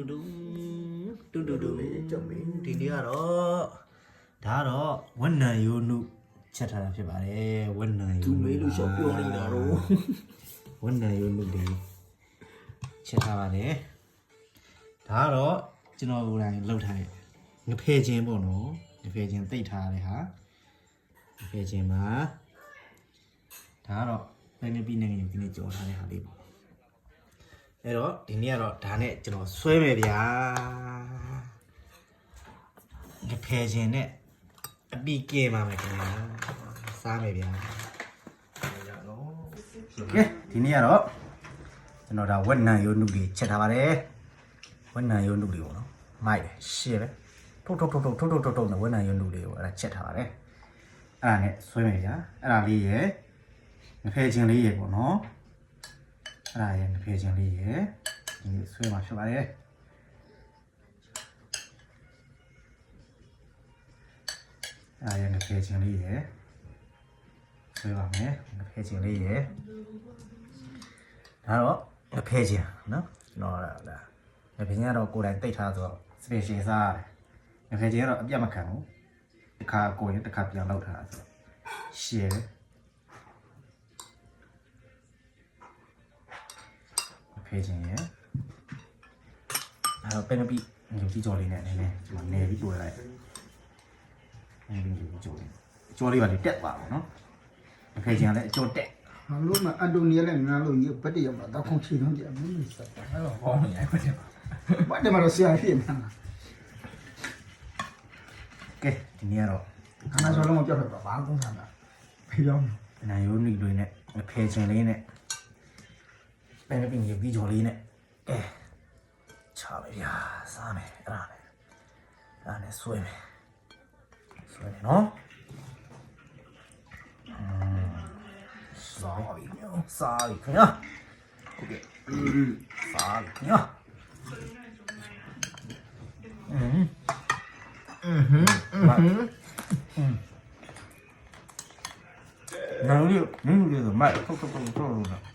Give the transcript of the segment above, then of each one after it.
တူတူတူတူတူဒီနေ့ကတော့ဒါကတော့ဝက်နံယိုနုချက်ထားတာဖြစ်ပါတယ်ဝက်နံယိုသူနုမေးလို့ရှောက်ပြောနေတာတော့ဝက်နံယိုနုလေးချက်ထားပါတယ်ဒါကတော့ကျွန်တော်ကိုယ်တိုင်လှုပ်ထားတဲ့ငဖဲချင်းပေါ့နော်ငဖဲချင်းတိတ်ထားတဲ့ဟာငဖဲချင်းမှာဒါကတော့ဘယ်နှစ်ပြီးနေနေဒီနေ့ကြော်ထားတဲ့ဟာလေးပေါ့ အဲ့တော့ဒီနေ့ကတော့ဒါနဲ့ကျွန်တော်ဆွဲမယ်ဗျာဒီဖယ်ခြင်းနဲ့အပီကဲပါမယ်ခင်ဗျာစားမယ်ဗျာကဲဒီနေ့ကတော့ကျွန်တော်ဒါဝက်နံရိုးနုတွေချက်ထားပါတယ်ဝက်နံရိုးနုတွေပေါ့နော်မိုက်တယ်ရှေ့ပဲထုတ်ထုတ်ထုတ်ထုတ်ထုတ်ထုတ်ထုတ်နဲ့ဝက်နံရိုးနုတွေကိုအဲ့ဒါချက်ထားပါတယ်အဲ့ဒါနဲ့ဆွဲမယ်ဗျာအဲ့ဒါလေးရယ်ငဖယ်ခြင်းလေးရယ်ပေါ့နော် အဲ့ဒါရဲ့ငဖေချင်းလေးရယ်ဒီဆွဲမှာဖြစ်ပါတယ်အဲ့ဒါရဲ့ငဖေချင်းလေးရယ်ဆွဲပါမယ်ငဖေချင်းလေးရယ်ဒါတော့ငဖေချင်းနော်ကျွန်တော်ကဒါငဖေချင်းကတော့ကိုယ်တိုင်တိတ်ထားဆိုတော့ special စားရတယ်ငဖေချင်းကတော့အပြတ်မခံဘူးတစ်ခါကိုယ်ရင်တစ်ခါပြန်လောက်ထားတာဆိုတော့ရှယ် တယ်ဖေးခြင်းရယ်အဲ့တော့ပင်နပီညူကြီးကြော်လေးနဲ့နည်းနည်းကျွန်တော်နေပြီးတွေ့လိုက်နေပြီးညူကြီးကြော်လေးကြော်လေးပါလေတက်ပါတော့နော်အဖေးခြင်းကလည်းအကျော်တက်ငါတို့မှအန်တိုနီယာနဲ့ငါတို့ရုပ်ပတ်တရောက်တော့ခုံချီတော့ကြမင်းစက်တာအဲ့တော့ဟောနေရိုက်ပါတယ်ပါဘာတမလို့ဆရာဖြစ်နေတာကဲဒီနေ့ကတော့ခဏစောလုံးမပြောက်တော့ဘာကုန်းတာလဲဖေးကြောင်းနိုင်ရိုးနီတွေနဲ့အဖေးခြင်းလေးနဲ့ ပင်နပီညူကြီးကြော်လေးနဲ့ကဲချာပဲဗျာစားမယ်အဲ့ဒါနဲ့အဲ့ဒါနဲ့ဆွဲမယ်ဆွဲမယ်နော်อืมစားပြီနော်စားပြီခင်ဗျာ โอเคစားပြီနော်อืมอืมอืมနာရီနင်းရီဆိုမိုက်ထုတ်ထုတ်ထုတ်ထုတ်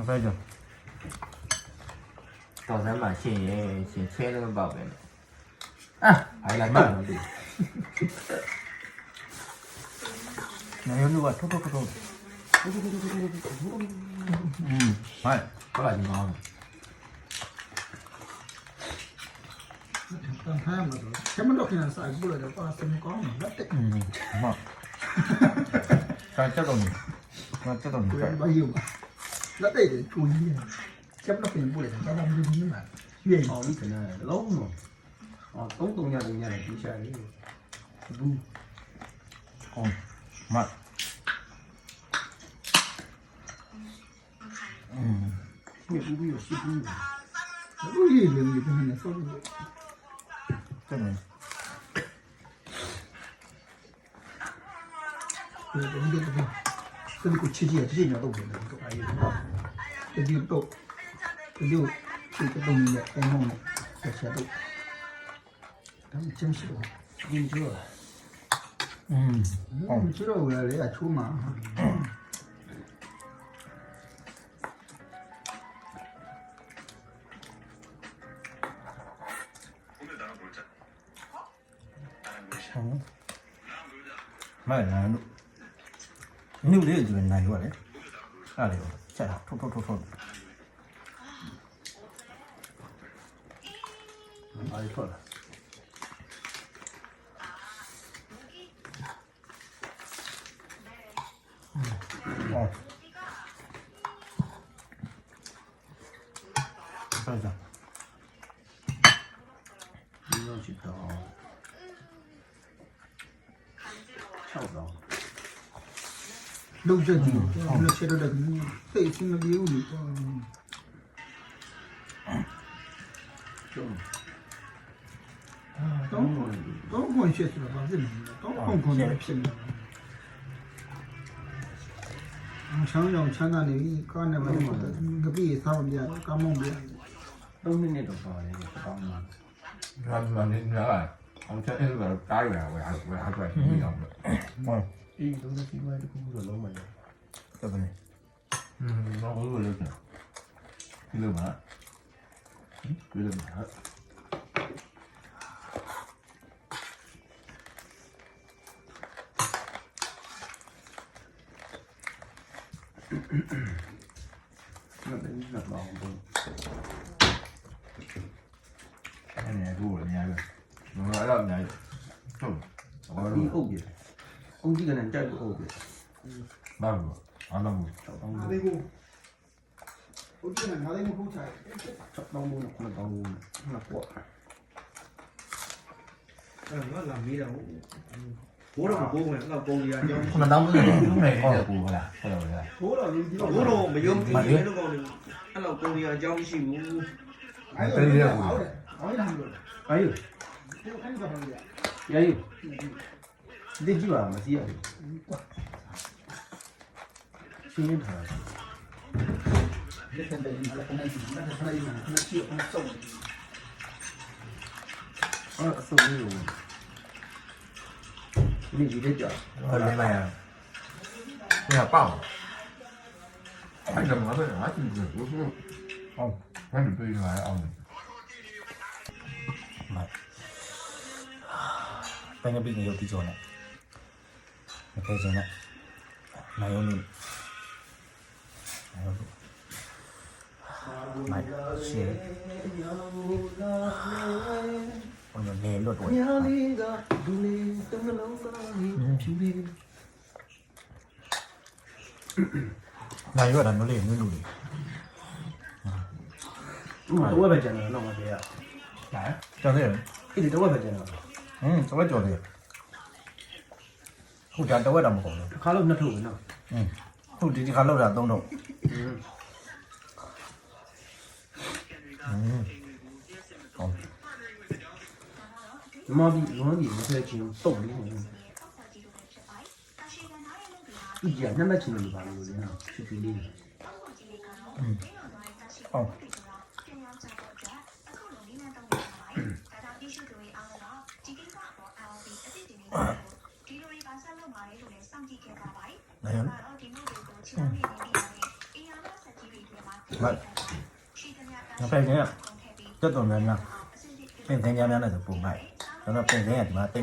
我再讲。我才买现现切那个宝贝呢。啊，还来慢了点。没有那个，突突突突。嗯，哎，过来就拿了。Đang ham mà rồi. Cái món đồ khi nào xài cũng là được qua xem có mà đất đấy. Ừ, mà. Cái chất đồng, cái chất đồng. Bao nhiêu? nó đây để chui chấp nó phiền bụi nó đông đun nhưng mà chuyện họ biết thế này lâu mà họ tốn công nhà nhà này cũng sai đấy bu còn mặt ừ. Nhiều cũng nhiều sự bu nó gì nhiều nhiều cái này sao cái này. 그래도 힘들다. 그리고 지지야, 지지냐고 보면 그거 아예 这绿豆这绿就豆弄再弄弄再切点儿们紧捡起来赶嗯我知道我要离出走是在好不卖就你拿的啥的下来冲冲冲冲。啊我了阿姨错了嗯看一下要去跳着 လုံးချက်ကြီးလုံးချက်တော့စိတ်အဆင်မပြေဘူးလေတော့တော့ခွန်ရှစ်ဆိုတာဘာဖြစ်လဲတော့ခွန်ခွန်လည်းဖြစ်နေတယ်အချောင်းကြောင့်ချမ်းသာနေပြီကားနဲ့မလို့ကပိစားမပြကားမောင်းပြသုံးမိနစ်တော့ပါတယ်ကောင်းပါဒါမှမဟုတ်နေနေအောင်ချက်အဲ့လိုတားရဝယ်ဝယ်ဟာပဲပြီးအောင်ဟုတ် 이동작 이마에도 공부를 너무 많이 해. 여보네. 음, 나 얼굴 올렸잖아. 이거 봐. 응? 이거 봐. 그런데 이거 나온 거. 고기가 난 짧고 오게. 나도 안 나무. 나대고 고기가 난 나대고 보자. 첫 나무 놓고 나 나무 하나 꼬아. nó làm gì đâu bố đâu mà bố mày cũng làm bố gì anh không mà đóng cái này lúc này coi là bố là coi là bố đâu bố đâu mà giống cái gì nó còn anh làm bố gì anh giống gì bố anh tới đây bố ấy làm rồi ấy ấy でぎはまずやる。Shi ne ba. Ana kaso ne yau. Ne ji da jiya. Wannan na ya. Ya ba. Ai da ma da ya ci da wasu. Oh, wani bai da ya amu. Ba. Ba ne bin yau ti jona. ಮೆಕ್ಕೆಜೋಳ ನಯೋಮಿನ್ ಒಂದು ನೇಲು này gọi là nó liền nguyên đủ đi mà đâu phải chân nó mà đi à cái cho thế cái gì đâu phải chân nó ừ cho nó cho thế หูจานตัวเวดำของเนาะข้าวเล่นน่าถูกเนาะอืมหูที่ที่ข้าวเล่。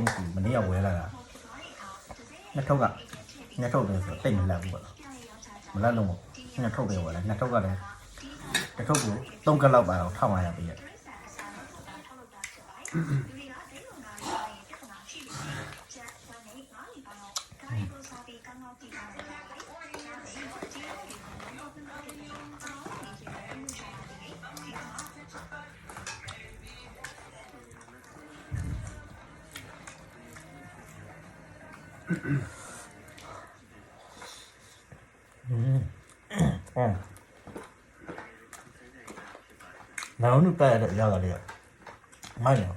မရှိမနေ့ကဝဲလာတာနှစ်ထုပ်ကနှစ်ထုပ်ပဲဆိုတော့တိတ်မလက်ဘူးပေါ့မလက်လုံးပေါ့နှစ်ထုပ်ပဲဝဲလာနှစ်ထုပ်ကလည်းတစ်ထုပ်ကို၃ကလောက်ပါတော့1500ပြည့်ရဲ့ဟုတ်နောက်နေ့ပတ်ရတဲ့ရော 嗯嗯嗯，哪有你爸那样的？没有，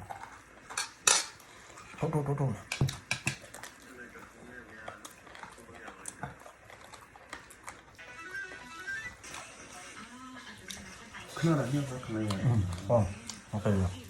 突突突突嗯。嗯能那天可能也嗯，好，我跟你讲。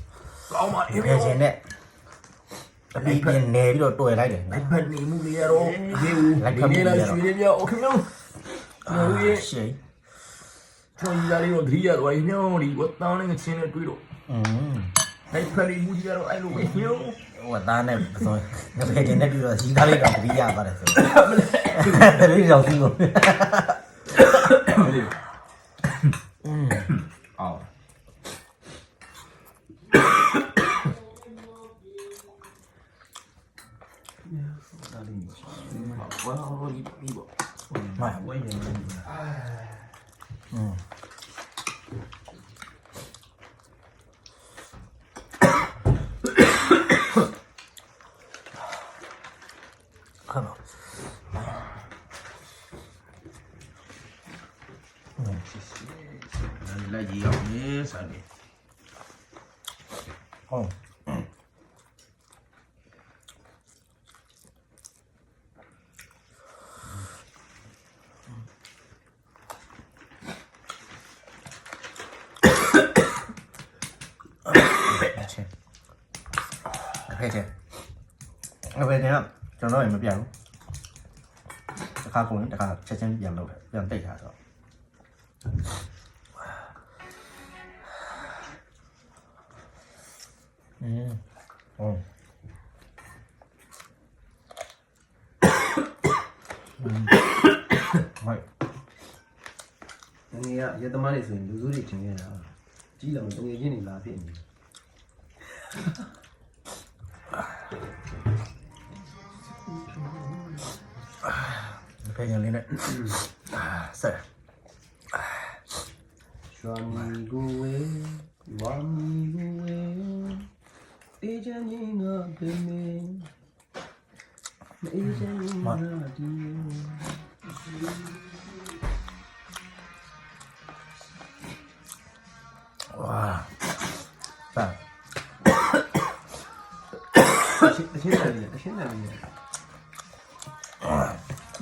ကောင်းပါလေတကယ်ရှင်နဲ့အပီးပြင်းနေပြီးတော့တွေ့လိုက်တယ်နော်ဘယ်နေမှုတွေရတော့ဒီဦးဒီနေ့လာရွှေလေးပြောအိုခင်ဗျာတို့ရဲ့ရှင်ကျွန်တော်ရလေးတော့ဒရီရတော့ညောင်းလीဝတ်တောင်းလေးချင်းနဲ့တွေ့တော့อืมအဲ့ဖက်လေးမှုကြီးရတော့အဲ့လိုပဲညောင်းဝတ်သားနဲ့ဆိုငါပဲကျင်းနေပြီးတော့ရှိသားလေးတော့ဒရီရပါတယ်ဆိုမလဲဒရီတော့ရှိလို့ ဖဲချင်းအဖေကကျွန်တော်လည်းမပြတ်ဘူးတစ်ခါကုန်ရင်တစ်ခါချက်ချင်းပြန်လုပ်တယ်ပြန်တိတ်ထားတော့อืมဟုတ်ဟုတ်ငယ်ကရသမားတွေဆိုရင်လူစုတွေထင်ခဲ့တာကြီးလာမတငယ်ချင်းတွေလာဖြစ်နေ 感谢玲玲哎是。哎。唉你不为你不为遇见你那没见你那哇啊咳现在没现在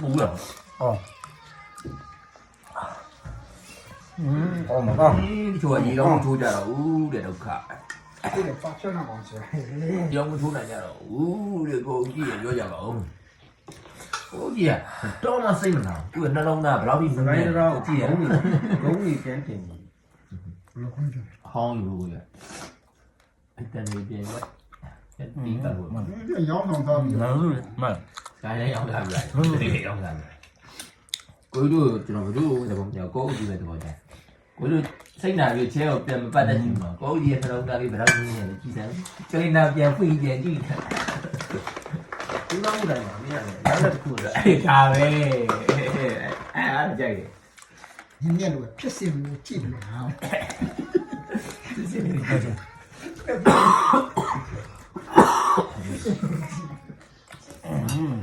ဘူးလား။အော်။อืมအော်မကောင်းဒီချိုကြီးတော့ချိုးကြတော့ဦးတဲ့ဒုက္ခ။ဒီပတ်ချောင်းအောင်ချေ။ကြောင်မချိုးနိုင်ကြတော့ဦးတဲ့ကိုကြီးရပြောကြပါဦး။ကိုကြီးကတော့မစိတ်မလာဘူး။သူကနှလုံးသားဘယ်လောက်ကြီးမနေလဲ။ကိုကြီးကဘုံကြီးဘုံကြီးပြန်တင်။ဘယ်လိုခွင့်ကြ။ဟောင်းလို့ရ။အတန်ကြီးပြန်ဝက်။ ပြီးတက်လို့ဒါဒီကရောင်းဆောင်သားပြီးတော့နာစုလေမှန်လည်းရောက်လာပြီလားဒီရောက်လာပြီကိုတို့ကျွန်တော်တို့သဘောမျိုးကိုအုပ်ကြီးပဲသဘောကျကိုတို့စိတ်နာပြီးချဲကိုပြန်မပတ်တတ်ဘူးမှာကိုအုပ်ကြီးရဲ့ဖလောက်တာလေးဘယ်တော့နေလဲကြည့်စမ်းစိတ်နာပြန်ဖွင့်ပြန်ကြည့်ဒီလောက်တိုင်းမှာမရဘူးနောက်တစ်ခုတော့အဲ့ဒါပဲအဲ့အဲ့ကြိုက်တယ်ညညလိုဖြစ်စင်မျိုးကြည့်လို့ဟာဖြစ်စင်မျိုးကြည့်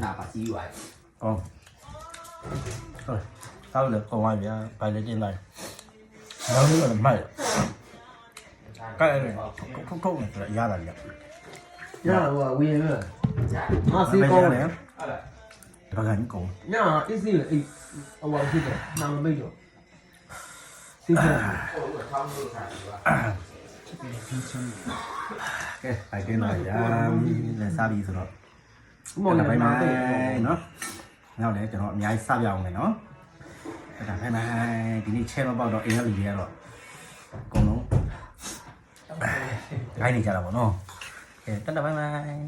နာပါစီးသွားအော်ဟုတ်တောက်လေပုံပါဗျာပါလေတင်လိုက်နောက်လို့လည်းမိုက်ကဲလေခုခုနဲ့ဆိုရတာလေညဟိုဝေးရမစီကောင်းတယ်ဒါကန်ကိုညအစ်စီအေးဟိုဖြစ်တယ်နာမမိတ်တော့စီကောင်းကဲအဲ့ဒီလိုက်ရလက်စားပြီးဆိုတော့ မောင်ဒါရဘိုင်မှာမိုတဲ့င်နော်နောက်လည်းကျွန်တော်အများကြီးစပြအောင်မယ်နော်အဲ့ဒါဘိုင်မိုင်ဒီနေ့ချဲမပေါက်တော့အင်္ဂလိပ်တွေကတော့အကုန်လုံးဂိုင်းနေကြတာပေါ့နော်ကဲတတ်တဘိုင်မိုင်